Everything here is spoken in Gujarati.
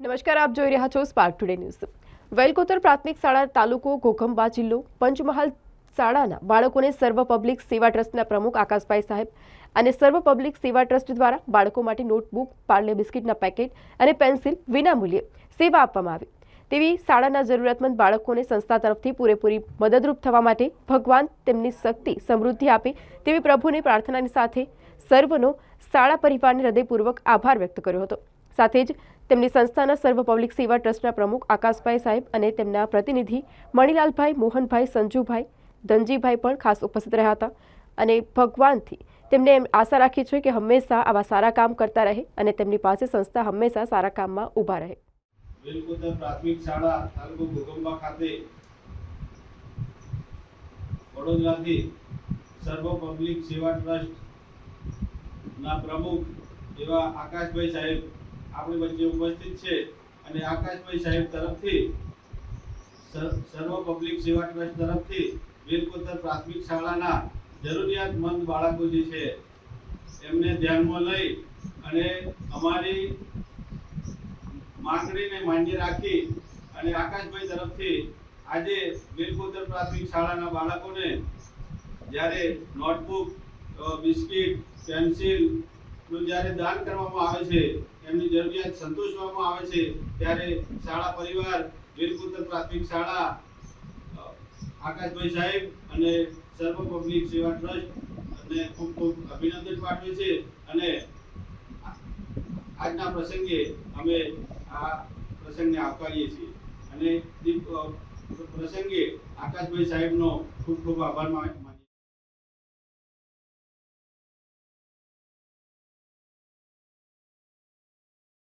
નમસ્કાર, આપ જોઈ રહ્યા છો સ્પાર્ક ટુડે ન્યૂઝ વેલકોતર પ્રાથમિક શાળા તાલુકો ઘોઘંબા જિલ્લો પંચમહાલ શાળાના બાળકોને સર્વ પબ્લિક સેવા ટ્રસ્ટના પ્રમુખ આકાશભાઈ સાહેબ અને સર્વ પબ્લિક સેવા ટ્રસ્ટ દ્વારા બાળકો માટે નોટબુક, પાર્લે બિસ્કિટના પેકેટ અને પેન્સિલ વિનામૂલ્યે સેવા આપવામાં આવી. તેવી શાળાના જરૂરિયાતમંદ બાળકોને સંસ્થા તરફથી પૂરેપૂરી મદદરૂપ થવા માટે ભગવાન તેમની શક્તિ, સમૃદ્ધિ આપે તેવી પ્રભુની પ્રાર્થનાની સાથે સર્વનો શાળા પરિવારને હૃદયપૂર્વક આભાર વ્યક્ત કર્યો હતો. સાથે જ તેમની સંસ્થાના સર્વ પબ્લિક સેવા ટ્રસ્ટના પ્રમુખ આકાશભાઈ સાહેબ અને તેમના પ્રતિનિધિ મણિલાલભાઈ, મોહનભાઈ, સંજુભાઈ, ધનજીભાઈ પણ ખાસ ઉપસ્થિત રહ્યા હતા અને ભગવાનથી તેમને આશા રાખી છે કે હંમેશા આવા સારા કામ કરતા રહે અને તેમની પાસે સંસ્થા હંમેશા સારા કામમાં ઊભા રહે. પ્રાથમિક શાળા તાલુકો ખાતે વડોદરાથી સર્વ પબ્લિક સેવા ટ્રસ્ટ ના પ્રમુખ એવા આકાશભાઈ સાહેબ આપણી વચ્ચે ઉપસ્થિત છે અને આકાશભાઈ સાહેબ તરફથી, સર- સર્વ પબ્લિક સેવા ટ્રસ્ટ તરફથી વેલકોતર પ્રાથમિક શાળાના જરૂરિયાતમંદ બાળકો જે છે, એમને ધ્યાનમાં લઈ અને અમારી માંગણીને માન્ય રાખી અને આકાશભાઈ તરફથી આજે વેલકોતર પ્રાથમિક શાળાના બાળકોને જ્યારે નોટબુક બિસ્કિટ, પેન્સિલ નું જ્યારે દાન કરવામાં આવે છે, એમની જરૂરિયાત સંતોષવામાં આવે છે, ત્યારે શાળા પરિવાર વીરપુત્ર પ્રાથમિક શાળા આકાશભાઈ સાહેબ અને સર્વ પબ્લિક સેવા ટ્રસ્ટ અને ખૂબ ખૂબ અભિનંદન પાઠવે છે અને આજના પ્રસંગે અમે આ પ્રસંગને આવકારીએ છીએ. અને પ્રસંગે આકાશભાઈ સાહેબનો ખૂબ ખૂબ આભાર માન-